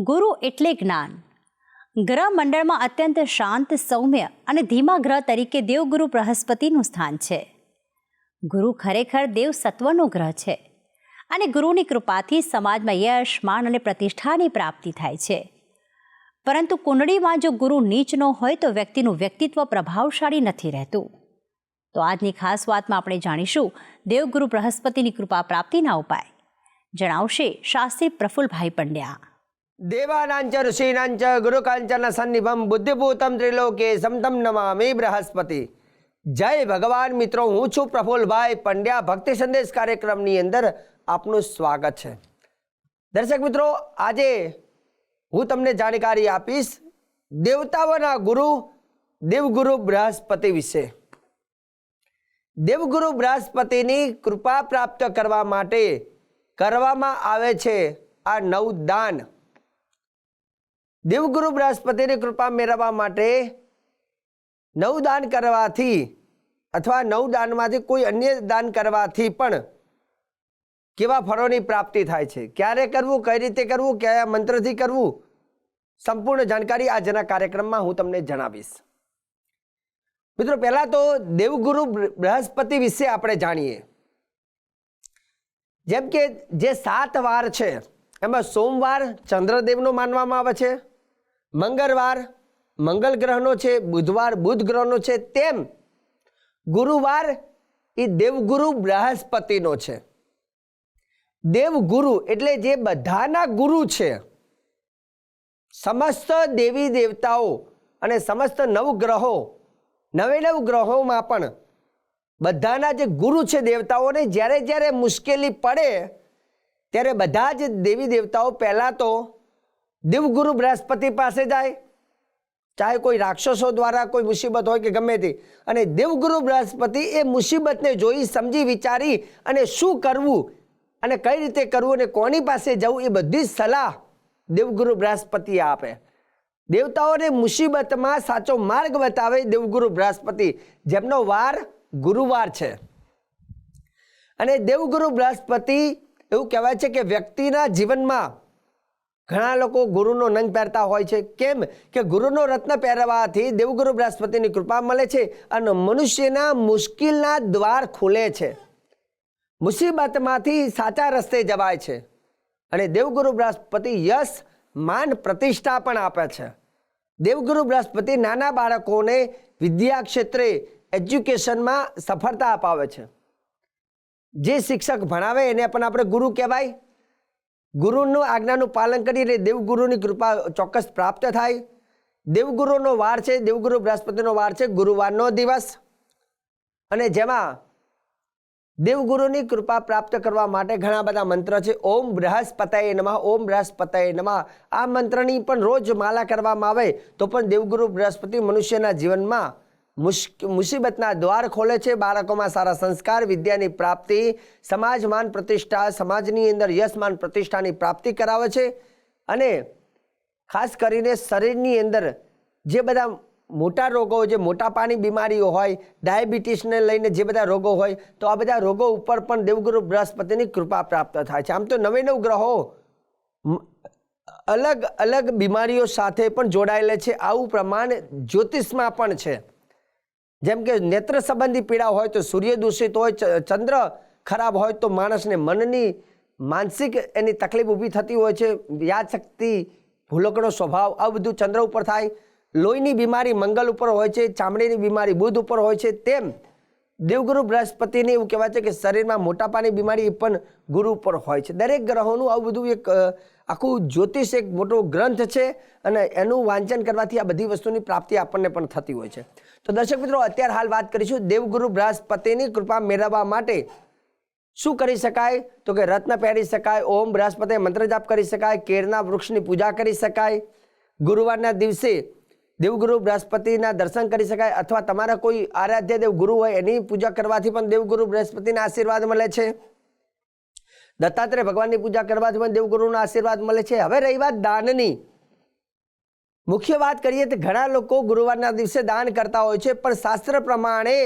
ગુરુ એટલે જ્ઞાન. ગ્રહ મંડળમાં અત્યંત શાંત, સૌમ્ય અને ધીમા ગ્રહ તરીકે દેવગુરુ બૃહસ્પતિનું સ્થાન છે. ગુરુ ખરેખર દેવ સત્વનો ગ્રહ છે અને ગુરુની કૃપાથી સમાજમાં યશ, માન અને પ્રતિષ્ઠાની પ્રાપ્તિ થાય છે. પરંતુ કુંડળીમાં જો ગુરુ નીચનો હોય તો વ્યક્તિનું વ્યક્તિત્વ પ્રભાવશાળી નથી રહેતું. તો આજની ખાસ વાતમાં આપણે જાણીશું દેવગુરુ બૃહસ્પતિની કૃપા પ્રાપ્તિના ઉપાય. જણાવશે શાસ્ત્રી પ્રફુલભાઈ પંડ્યા. દેવાનાંચ ઋષિનાંચ గురుకాంచన સન્નિભમ બુદ્ધિભૂતમ ત્રિલોકે સમતમ નમામી બૃહસ્પતિ જય ભગવાન મિત્રો હું છું પ્રફુલભાઈ પંડ્યા ભક્તિ સંદેશ કાર્યક્રમની અંદર આપનું સ્વાગત છે દર્શક મિત્રો આજે હું તમને જાણકારી આપીશ દેવતાઓના ગુરુ દેવગુરુ બૃહસ્પતિ વિશે દેવગુરુ બૃહસ્પતિની કૃપા પ્રાપ્ત કરવા માટે કરવામાં આવે છે આ નવદાન દેવગુરુ બૃહસ્પતિની કૃપા મેળવવા માટે નવદાન કરવાથી અથવા નવદાનમાંથી કોઈ અન્ય દાન કરવાથી પણ કેવા ફળોની પ્રાપ્તિ થાય છે? ક્યારે કરવું, કઈ રીતે કરવું, કયા મંત્રથી કરવું? સંપૂર્ણ જાણકારી આજના કાર્યક્રમમાં હું તમને જણાવીશ. મિત્રો, પહેલા તો દેવગુરુ બૃહસ્પતિ વિશે આપણે જાણીએ. જેમ કે જે સાત વાર છે, એમાં સોમવાર ચંદ્રદેવનો માનવામાં આવે છે મંગળવાર મંગળ ગ્રહનો છે, બુધવાર બુધ ગ્રહનો છે, તેમ ગુરુવાર એ દેવગુરુ બૃહસ્પતિનો છે. દેવગુરુ એટલે જે બધાના ગુરુ છે, સમસ્ત દેવી દેવતાઓ અને સમસ્ત નવગ્રહો નવે નવ ગ્રહોમાં પણ બધાના જે ગુરુ છે દેવતાઓને જ્યારે જ્યારે મુશ્કેલી પડે, ત્યારે બધા જ દેવી દેવતાઓ પહેલાં તો દેવગુરુ બૃહસ્પતિ પાસે જાય. ચાહે કોઈ રાક્ષસો દ્વારા કોઈ મુસીબત હોય કે ગમે તે. અને દેવગુરુ બૃહસ્પતિ એ મુસીબતને જોઈ, સમજી, વિચારી અને શું કરવું અને કઈ રીતે કરવું અને કોની પાસે જવું એ બધી સલાહ દેવગુરુ બૃહસ્પતિ આપે. દેવતાઓને મુસીબતમાં સાચો માર્ગ બતાવે દેવગુરુ બૃહસ્પતિ, જેમનો વાર ગુરુવાર છે. અને દેવગુરુ બૃહસ્પતિ એવું કહેવાય છે કે વ્યક્તિના જીવનમાં ઘણા લોકો ગુરુનો નંગ પહેરતા હોય છે. કેમ? કે ગુરુનો રત્ન પહેરવાથી દેવગુરુ બૃહસ્પતિની કૃપા મળે છે અને મનુષ્યના મુશ્કેલના દ્વાર ખુલે છે. મુસીબતમાંથી સાચા રસ્તે જવાય છે. અને દેવગુરુ બૃહસ્પતિ યશ, માન, પ્રતિષ્ઠા પણ આપે છે. દેવગુરુ બૃહસ્પતિ નાના બાળકોને વિદ્યા ક્ષેત્રે એજ્યુકેશનમાં સફળતા અપાવે છે. જે શિક્ષક ભણાવે એને પણ આપણે ગુરુ કહેવાય. ગુરુનું આજ્ઞાનું પાલન કરીને દેવગુરુની કૃપા ચોક્કસ પ્રાપ્ત થાય. દેવગુરુનો વાર છે, દેવગુરુ બૃહસ્પતિનો વાર છે, ગુરુવારનો દિવસ. અને જેમાં દેવગુરુની કૃપા પ્રાપ્ત કરવા માટે ઘણા બધા મંત્ર છે. ઓમ બૃહસ્પતય નમઃ, ઓમ બૃહસ્પતય નમઃ. આ મંત્રની પણ રોજ માલા કરવામાં આવે તો પણ દેવગુરુ બૃહસ્પતિ મનુષ્યના જીવનમાં મુસીબતના દ્વાર ખોલે છે. બાળકોમાં સારા સંસ્કાર, વિદ્યાની પ્રાપ્તિ સમાજમાન પ્રતિષ્ઠા, સમાજની અંદર યશમાન પ્રતિષ્ઠાની પ્રાપ્તિ કરાવે છે. અને ખાસ કરીને શરીરની અંદર જે બધા મોટા રોગો, જે મોટાપાની બીમારીઓ હોય, ડાયાબિટીસને લઈને જે બધા રોગો હોય, તો આ બધા રોગો ઉપર પણ દેવગુરુ બૃહસ્પતિની કૃપા પ્રાપ્ત થાય છે. આમ તો નવે નવ ગ્રહો અલગ અલગ બીમારીઓ સાથે પણ જોડાયેલા છે. આવું પ્રમાણ જ્યોતિષમાં પણ છે. જેમ કે નેત્ર સંબંધી પીડા હોય તો સૂર્ય દૂષિત હોય ચંદ્ર ખરાબ હોય તો માણસને મનની માનસિક એની તકલીફ ઊભી થતી હોય છે. યાદશક્તિ ભૂલકડો સ્વભાવ આ બધું ચંદ્ર ઉપર થાય. લોહીની બીમારી મંગલ ઉપર હોય છે, ચામડીની બીમારી બુધ ઉપર હોય છે. તેમ દેવગુરુ બૃહસ્પતિને એવું કહેવાય છે કે શરીરમાં મોટાપાની બીમારી પણ ગુરુ ઉપર હોય છે. દરેક ગ્રહોનું આવું બધું એક આખું જ્યોતિષ એક મોટો ગ્રંથ છે અને એનું વાંચન કરવાથી આ બધી વસ્તુની પ્રાપ્તિ આપણને પણ થતી હોય છે. તો દર્શક મિત્રો, અત્યારે હાલ વાત કરીશું દેવગુરુ બૃહસ્પતિની કૃપા મેળવવા માટે. શું કરી શકાય? તો કે રત્ન પહેરી શકાય, ઓમ બૃહસ્પતિ મંત્ર જાપ કરી શકાય કેરના વૃક્ષની પૂજા કરી શકાય. ગુરુવારના દિવસે દેવગુરુ બૃહસ્પતિના દર્શન કરી શકાય અથવા તમારા કોઈ આરાધ્ય દેવ ગુરુ હોય એની પૂજા કરવાથી પણ દેવગુરુ બૃહસ્પતિના આશીર્વાદ મળે છે. દત્તાત્રેય ભગવાનની પૂજા કરવાથી પણ દેવગુરુના આશીર્વાદ મળે છે. હવે રહી વાત દાનની. મુખ્ય વાત કરીએ તો ઘણા લોકો ગુરુવારના દિવસે દાન કરતા હોય છે, પણ શાસ્ત્ર પ્રમાણે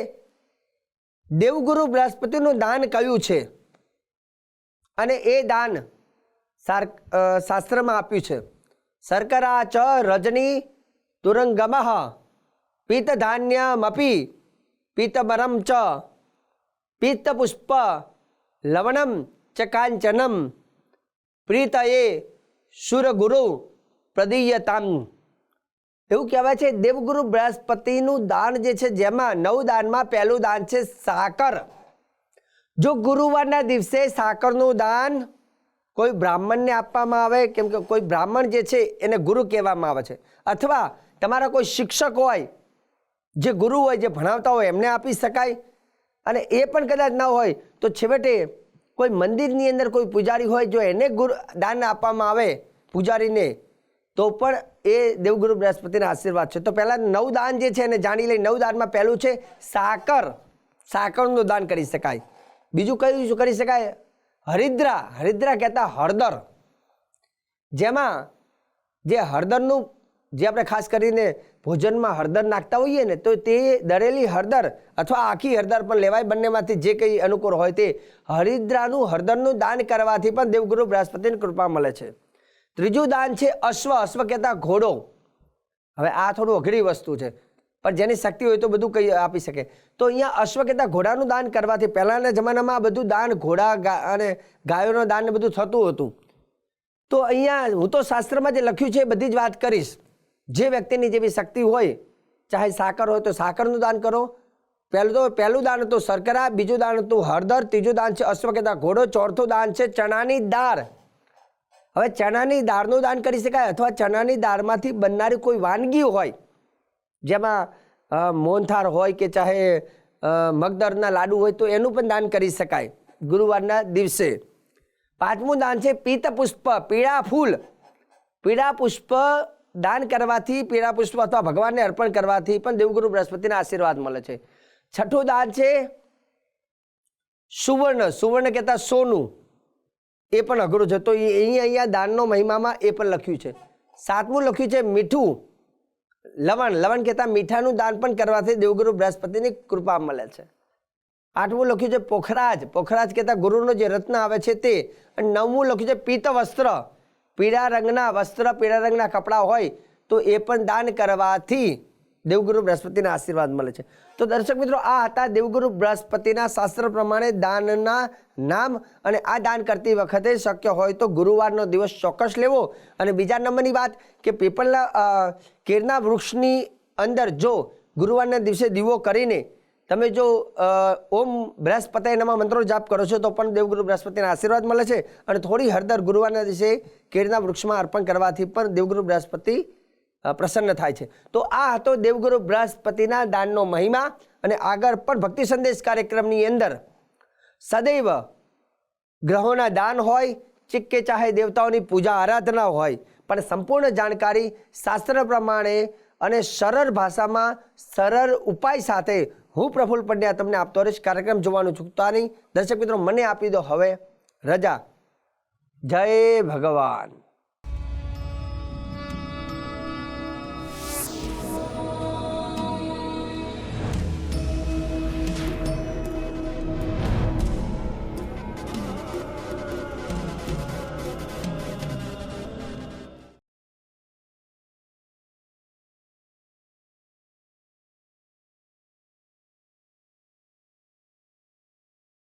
દેવગુરુ બૃહસ્પતિનું દાન કયું છે? અને એ દાન શાસ્ત્રમાં આપ્યું છે. શર્કરા ચ રજની તુરંગમઃ પિત્તધાન્યમપી પીતબરમ ચ પિત્તપુષ્પ લવણમ ચ કાંચનમ પ્રીતયે સુરગુરુ પ્રદીયતામ। એવું કહેવાય છે, દેવગુરુ બૃહસ્પતિનું દાન જે છે, જેમાં નવ દાનમાં પહેલું દાન છે સાકર. જો ગુરુવારના દિવસે સાકરનું દાન કોઈ બ્રાહ્મણને આપવામાં આવે, કેમ કે કોઈ બ્રાહ્મણ જે છે, એને ગુરુ કહેવામાં આવે છે. અથવા તમારા કોઈ શિક્ષક હોય, જે ગુરુ હોય, જે ભણાવતા હોય, એમને આપી શકાય. અને એ પણ કદાચ ન હોય, તો છેવટે કોઈ મંદિરની અંદર કોઈ પૂજારી હોય, જો એને ગુરુ દાન આપવામાં આવે, પૂજારીને તો પણ એ દેવગુરુ બૃહસ્પતિના આશીર્વાદ છે. તો પહેલાં નવ દાન જે છે એને જાણી લઈ, નવ દાનમાં પહેલું છે સાકર. સાકરનું દાન કરી શકાય. બીજું કયું શું કરી શકાય? હરિદ્રા. હરિદ્રા કહેતા હળદર. જેમાં જે હળદરનું, જે આપણે ખાસ કરીને ભોજનમાં હળદર નાખતા હોઈએ ને, તો તે દળેલી હળદર અથવા આખી હળદર પણ લેવાય. બંનેમાંથી જે કંઈ અનુકૂળ હોય તે હરિદ્રાનું હળદરનું દાન કરવાથી પણ દેવગુરુ બૃહસ્પતિની કૃપા મળે છે. ત્રીજું દાન છે અશ્વ. અશ્વ કહેતા ઘોડો. હવે આ થોડું અઘરી વસ્તુ છે. પણ જેની શક્તિ હોય તો બધું કહી આપી શકે. તો અહીંયા અશ્વ કહેતા ઘોડાનું દાન કરવાથી પહેલાંના જમાનામાં આ બધું દાન ઘોડા અને ગાયોનું દાન બધું થતું હતું. તો અહીંયા હું તો શાસ્ત્રમાં જે લખ્યું છે એ બધી જ વાત કરીશ. જે વ્યક્તિની જેવી શક્તિ હોય, ચાહે સાકર હોય તો સાકરનું દાન કરો. પહેલું તો પહેલું દાન હતું શર્કરા, બીજું દાન હતું હળદર, ત્રીજું દાન છે અશ્વ કહેતા ઘોડો, ચોથું દાન છે ચણાની દાળ. હવે ચણાની દાળનું દાન કરી શકાય અથવા ચણાની દાળમાંથી બનનારી કોઈ વાનગી હોય, જેમાં મોનથાર હોય કે ચાહે મગદરના લાડુ હોય તો એનું પણ દાન કરી શકાય ગુરુવારના દિવસે. પાંચમું દાન છે પિત્ત પુષ્પ પીળા ફૂલ. પીળા પુષ્પ દાન કરવાથી, પીળા પુષ્પ અથવા ભગવાનને અર્પણ કરવાથી પણ દેવગુરુ બૃહસ્પતિના આશીર્વાદ મળે છે. છઠ્ઠું દાન છે સુવર્ણ સુવર્ણ કહેતા સોનું. એ પણ અઘરું છે. તો એ અહીંયા અહીંયા દાનનો મહિમામાં એ પણ લખ્યું છે. સાતમું લખ્યું છે, મીઠું લવણ. લવણ કહેતા મીઠાનું દાન પણ કરવાથી દેવગુરુ બૃહસ્પતિની કૃપા મળે છે. આઠમું લખ્યું છે, પોખરાજ. પોખરાજ કહેતા ગુરુનો જે રત્ન આવે છે તે. અને નવમું લખ્યું છે, પિત્ત વસ્ત્ર. પીળા રંગના વસ્ત્ર, પીળા રંગના કપડાં હોય તો એ પણ દાન કરવાથી દેવગુરુ બૃહસ્પતિના આશીર્વાદ મળે છે. તો દર્શક મિત્રો, આ હતા દેવગુરુ બૃહસ્પતિના શાસ્ત્ર પ્રમાણે દાનના નામ અને આ દાન કરતી વખતે શક્ય હોય તો ગુરુવારનો દિવસ ચોક્કસ લેવો. અને બીજા નંબરની વાત કે પીપળના કેરના વૃક્ષની અંદર જો ગુરુવારના દિવસે દીવો કરીને તમે જો ઓમ બૃહસ્પતિ નમઃ મંત્રો જાપ કરો છો તો પણ દેવગુરુ બૃહસ્પતિના આશીર્વાદ મળે છે. અને થોડી હળદર ગુરુવારના દિવસે કેળના વૃક્ષમાં અર્પણ કરવાથી પણ દેવગુરુ બૃહસ્પતિ પ્રસન્ન થાય છે. તો આ હતો દેવગુરુ બૃહસ્પતિના દાનનો મહિમા અને આગળ પણ ભક્તિ સંદેશ કાર્યક્રમની અંદર સદૈવ ગ્રહોના દાન હોય, ચિક્કે ચાહે દેવતાઓની પૂજા આરાધના હોય, પણ સંપૂર્ણ જાણકારી શાસ્ત્ર પ્રમાણે અને સરળ ભાષામાં સરળ ઉપાય સાથે હું પ્રફુલ્લ પંડ્યા તમને આપતો રહીશ. કાર્યક્રમ જોવાનું ચૂકતા નહીં. દર્શક મિત્રો, મને આપી દો હવે રજા. જય ભગવાન.